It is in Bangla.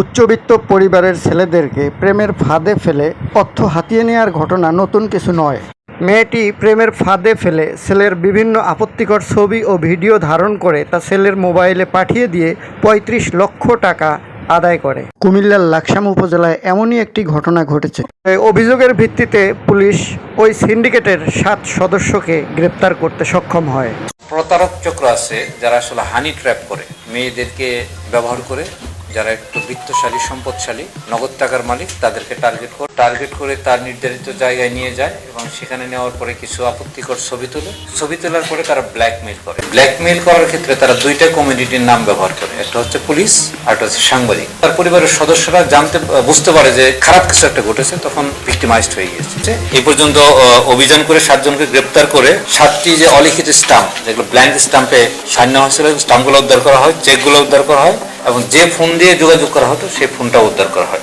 উচ্চবিত্ত পরিবারের ছেলেদেরকে প্রেমের ফাঁদে ফেলে অর্থ হাতিয়ে নেওয়ার ঘটনা নতুন কিছু নয়। মেয়েটি প্রেমের ফাঁদে ফেলে ছেলের বিভিন্ন আপত্তিকর ছবি ও ভিডিও ধারণ করে তা ছেলের মোবাইলে পাঠিয়ে দিয়ে পঁয়ত্রিশ লক্ষ টাকা আদায় করে। কুমিল্লার লাকসাম উপজেলায় এমনই একটি ঘটনা ঘটেছে। অভিযোগের ভিত্তিতে পুলিশ ওই সিন্ডিকেটের সাত সদস্যকে গ্রেপ্তার করতে সক্ষম হয়। প্রতারক চক্র আছে যারা আসলে হানি ট্র্যাপ করে। মেয়েদেরকে ব্যবহার করে যারা একটু বৃত্তশালী, সম্পদশালী, নগদ টাকার মালিক, তাদেরকে টার্গেট করে। টার্গেট করে তার নির্ধারিত জায়গায় নিয়ে যায় এবং সেখানে নেওয়ার পরে কিছু আপত্তিকর ছবি তোলে। ছবি তোলার পরে তারা ব্ল্যাকমেইল করে। ব্ল্যাকমেইল করার ক্ষেত্রে তারা দুইটা কমিউনিটির নাম ব্যবহার করে। একটা হচ্ছে পুলিশ, আর একটা হচ্ছে সাংবাদিক। তার পরিবারের সদস্যরা জানতে বুঝতে পারে যে খারাপ কিছু একটা ঘটেছে, তখন ভিক্টিমাইজড হয়ে গিয়েছে। এই পর্যন্ত অভিযান করে সাতজনকে গ্রেপ্তার করে সাতটি যে অলিখিত স্টাম্প যেগুলো ব্ল্যাঙ্ক স্টাম্পে সান্য হয়েছিল স্টাম্পগুলো উদ্ধার করা হয় চেকগুলো উদ্ধার করা হয়। এবং যে ফোন দিয়ে যোগাযোগ করা হতো সেই ফোনটা উদ্ধার করা হয়।